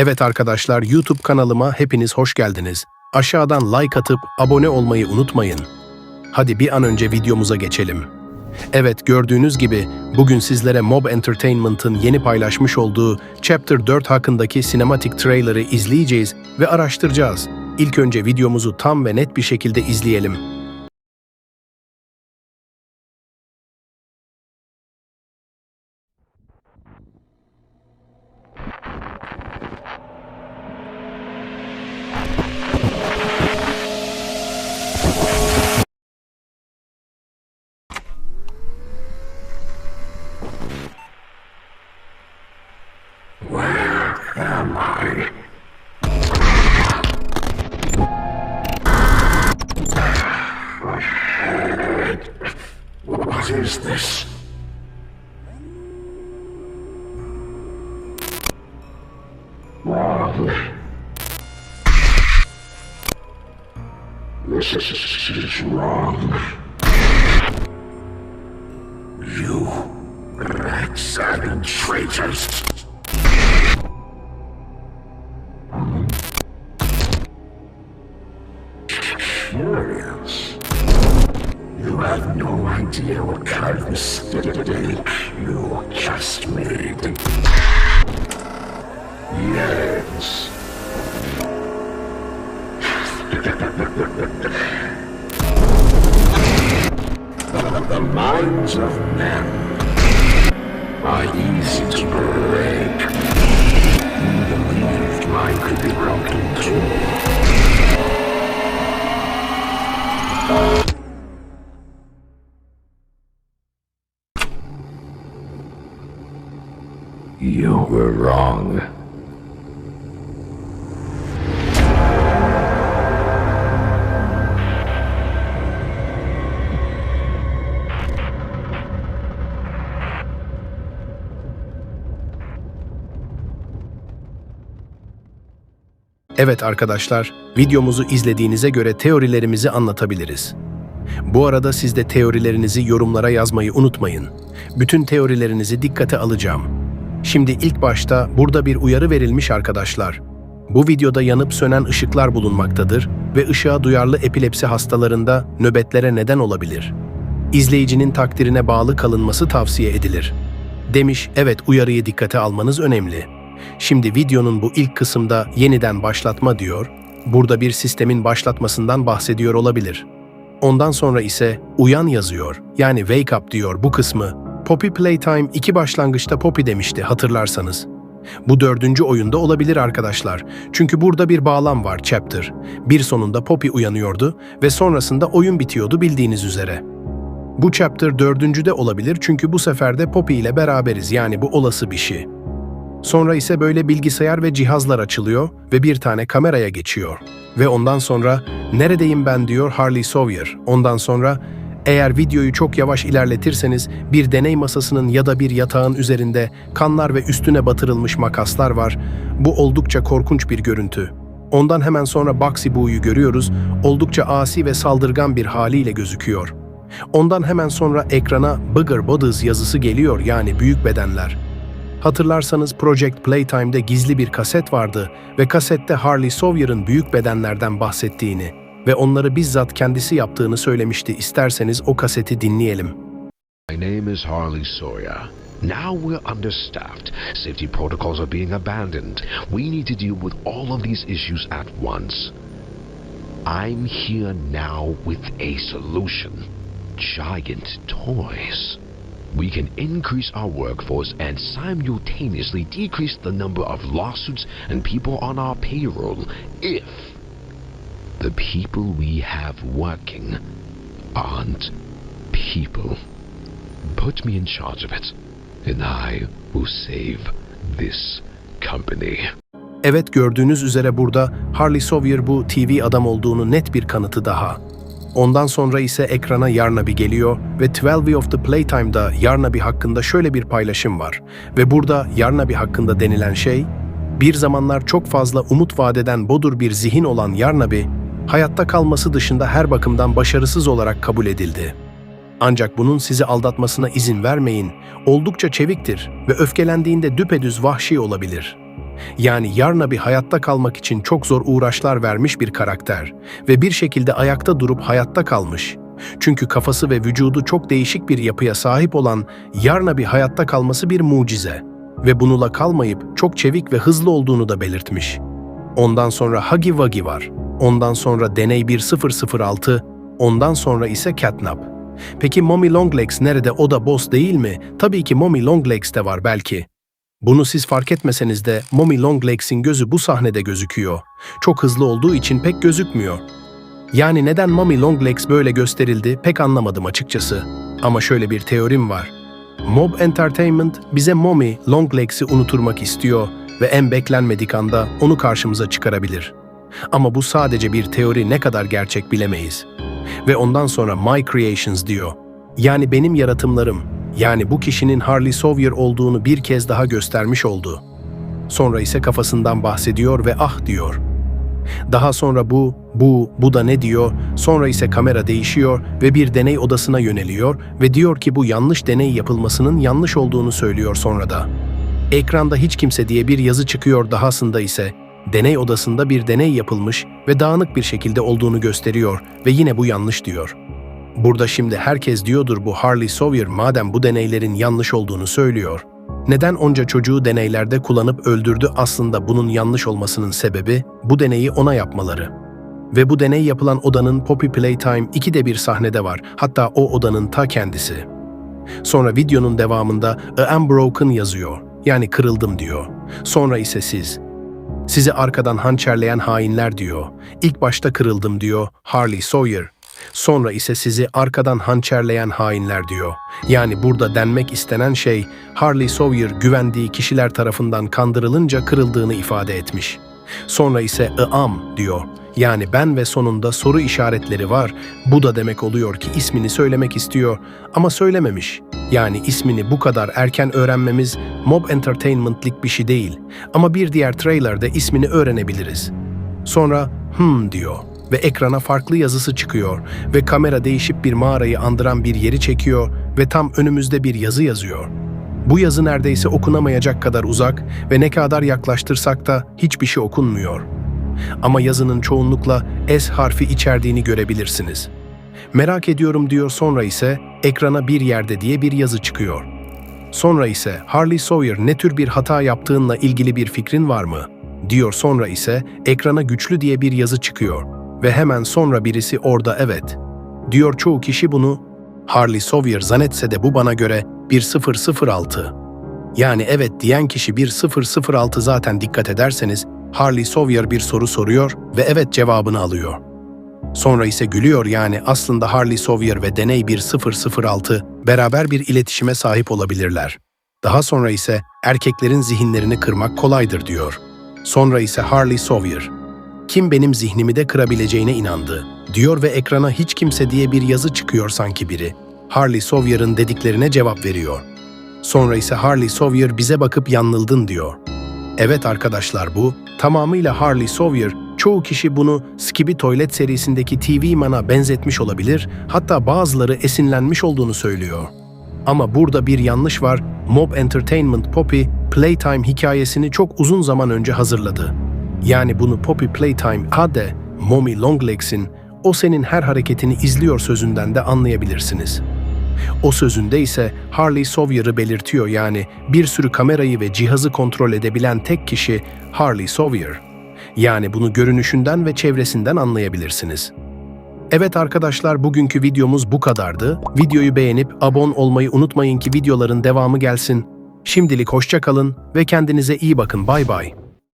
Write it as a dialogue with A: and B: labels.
A: Evet arkadaşlar YouTube kanalıma hepiniz hoş geldiniz. Aşağıdan like atıp abone olmayı unutmayın. Hadi bir an önce videomuza geçelim. Evet gördüğünüz gibi bugün sizlere Mob Entertainment'ın yeni paylaşmış olduğu Chapter 4 hakkındaki sinematik trailer'ı izleyeceğiz ve araştıracağız. İlk önce videomuzu tam ve net bir şekilde izleyelim.
B: What is this? Wrong. This is wrong. You backstabbing traitors. What kind of mistake you just made. Yes. the minds of men are easy to break. You believed mine could be were wrong.
A: Evet arkadaşlar, videomuzu izlediğinize göre teorilerimizi anlatabiliriz. Bu arada siz de teorilerinizi yorumlara yazmayı unutmayın. Bütün teorilerinizi dikkate alacağım. Şimdi ilk başta burada bir uyarı verilmiş arkadaşlar. Bu videoda yanıp sönen ışıklar bulunmaktadır ve ışığa duyarlı epilepsi hastalarında nöbetlere neden olabilir. İzleyicinin takdirine bağlı kalınması tavsiye edilir. Demiş, evet uyarıyı dikkate almanız önemli. Şimdi videonun bu ilk kısımda yeniden başlatma diyor, burada bir sistemin başlatmasından bahsediyor olabilir. Ondan sonra ise uyan yazıyor, yani wake up diyor bu kısmı. Poppy Playtime iki başlangıçta Poppy demişti hatırlarsanız. Bu dördüncü oyunda olabilir arkadaşlar. Çünkü burada bir bağlam var chapter. Bir sonunda Poppy uyanıyordu ve sonrasında oyun bitiyordu bildiğiniz üzere. Bu chapter dördüncü de olabilir çünkü bu sefer de Poppy ile beraberiz yani bu olası bir şey. Sonra ise böyle bilgisayar ve cihazlar açılıyor ve bir tane kameraya geçiyor. Ve ondan sonra neredeyim ben diyor Harley Sawyer. Ondan sonra eğer videoyu çok yavaş ilerletirseniz bir deney masasının ya da bir yatağın üzerinde kanlar ve üstüne batırılmış makaslar var. Bu oldukça korkunç bir görüntü. Ondan hemen sonra Bugsy Boo'yu görüyoruz. Oldukça asi ve saldırgan bir haliyle gözüküyor. Ondan hemen sonra ekrana Bigger Bodies yazısı geliyor yani büyük bedenler. Hatırlarsanız Project Playtime'de gizli bir kaset vardı ve kasette Harley Sawyer'ın büyük bedenlerden bahsettiğini ve onları bizzat kendisi yaptığını söylemişti. İsterseniz o kaseti dinleyelim.
C: My name is Harley Sawyer. Now we're understaffed. Safety protocols are being abandoned. We need to deal with all of these issues at once. I'm here now with a solution. Giant toys. We can increase our workforce and simultaneously decrease the number of lawsuits and people on our payroll if the people we have working aren't people. Put me in charge of it, and I will save this company.
A: Evet gördüğünüz üzere burada Harley Sawyer bu TV adam olduğunu net bir kanıtı daha. Ondan sonra ise ekrana Yarnaby geliyor ve 12 of the Playtime'da Yarnaby hakkında şöyle bir paylaşım var. Ve burada Yarnaby hakkında denilen şey, bir zamanlar çok fazla umut vadeden bodur bir zihin olan Yarnaby, hayatta kalması dışında her bakımdan başarısız olarak kabul edildi. Ancak bunun sizi aldatmasına izin vermeyin. Oldukça çeviktir ve öfkelendiğinde düpedüz vahşi olabilir. Yani Yarnaby hayatta kalmak için çok zor uğraşlar vermiş bir karakter ve bir şekilde ayakta durup hayatta kalmış. Çünkü kafası ve vücudu çok değişik bir yapıya sahip olan Yarnaby hayatta kalması bir mucize ve bununla kalmayıp çok çevik ve hızlı olduğunu da belirtmiş. Ondan sonra Huggy Wuggy var. Ondan sonra Deney 1006, ondan sonra ise Catnap. Peki Mommy Longlegs nerede o da boss değil mi? Tabii ki Mommy Longlegs de var belki. Bunu siz fark etmeseniz de Mommy Longlegs'in gözü bu sahnede gözüküyor. Çok hızlı olduğu için pek gözükmüyor. Yani neden Mommy Longlegs böyle gösterildi pek anlamadım açıkçası. Ama şöyle bir teorim var. Mob Entertainment bize Mommy Longlegs'i unuturmak istiyor ve en beklenmedik anda onu karşımıza çıkarabilir. Ama bu sadece bir teori ne kadar gerçek bilemeyiz. Ve ondan sonra My Creations diyor. Yani benim yaratımlarım, yani bu kişinin Harley Sawyer olduğunu bir kez daha göstermiş oldu. Sonra ise kafasından bahsediyor ve ah diyor. Daha sonra bu, bu, bu da ne diyor, sonra ise kamera değişiyor ve bir deney odasına yöneliyor ve diyor ki bu yanlış deney yapılmasının yanlış olduğunu söylüyor sonra da. Ekranda hiç kimse diye bir yazı çıkıyor dahasında ise deney odasında bir deney yapılmış ve dağınık bir şekilde olduğunu gösteriyor ve yine bu yanlış diyor. Burada şimdi herkes diyordur bu Harley Sawyer madem bu deneylerin yanlış olduğunu söylüyor. Neden onca çocuğu deneylerde kullanıp öldürdü aslında bunun yanlış olmasının sebebi bu deneyi ona yapmaları. Ve bu deney yapılan odanın Poppy Playtime 2'de bir sahnede var. Hatta o odanın ta kendisi. Sonra videonun devamında I am broken yazıyor. Yani kırıldım diyor. Sonra ise siz. Sizi arkadan hançerleyen hainler diyor. İlk başta kırıldım diyor Harley Sawyer. Sonra ise sizi arkadan hançerleyen hainler diyor. Yani burada denmek istenen şey Harley Sawyer güvendiği kişiler tarafından kandırılınca kırıldığını ifade etmiş. Sonra ise I am diyor. Yani ben ve sonunda soru işaretleri var. Bu da demek oluyor ki ismini söylemek istiyor ama söylememiş. Yani ismini bu kadar erken öğrenmemiz Mob Entertainment'lik bir şey değil. Ama bir diğer trailer'da ismini öğrenebiliriz. Sonra hmm diyor ve ekrana farklı yazısı çıkıyor ve kamera değişip bir mağarayı andıran bir yeri çekiyor ve tam önümüzde bir yazı yazıyor. Bu yazı neredeyse okunamayacak kadar uzak ve ne kadar yaklaştırsak da hiçbir şey okunmuyor. Ama yazının çoğunlukla S harfi içerdiğini görebilirsiniz. Merak ediyorum diyor sonra ise ekrana bir yerde diye bir yazı çıkıyor. Sonra ise Harley Sawyer ne tür bir hata yaptığınla ilgili bir fikrin var mı? Diyor sonra ise ekrana güçlü diye bir yazı çıkıyor ve hemen sonra birisi orada evet. Diyor çoğu kişi bunu Harley Sawyer zannetse de bu bana göre 1006. Yani evet diyen kişi 1006 zaten dikkat ederseniz Harley Sawyer bir soru soruyor ve evet cevabını alıyor. Sonra ise gülüyor yani aslında Harley Sawyer ve Deney 1006 beraber bir iletişime sahip olabilirler. Daha sonra ise erkeklerin zihinlerini kırmak kolaydır diyor. Sonra ise Harley Sawyer, kim benim zihnimi de kırabileceğine inandı, diyor ve ekrana hiç kimse diye bir yazı çıkıyor sanki biri. Harley Sawyer'ın dediklerine cevap veriyor. Sonra ise Harley Sawyer bize bakıp yanıldın diyor. Evet arkadaşlar bu tamamıyla Harley Sawyer. Çoğu kişi bunu Skibi Toilet serisindeki TV Man'a benzetmiş olabilir, hatta bazıları esinlenmiş olduğunu söylüyor. Ama burada bir yanlış var. Mob Entertainment Poppy Playtime hikayesini çok uzun zaman önce hazırladı. Yani bunu Poppy Playtime Ade, Mommy Longlegs'in o senin her hareketini izliyor sözünden de anlayabilirsiniz. O sözünde ise Harley Sawyer'ı belirtiyor yani bir sürü kamerayı ve cihazı kontrol edebilen tek kişi Harley Sawyer. Yani bunu görünüşünden ve çevresinden anlayabilirsiniz. Evet arkadaşlar bugünkü videomuz bu kadardı. Videoyu beğenip abone olmayı unutmayın ki videoların devamı gelsin. Şimdilik hoşça kalın ve kendinize iyi bakın. Bay bay.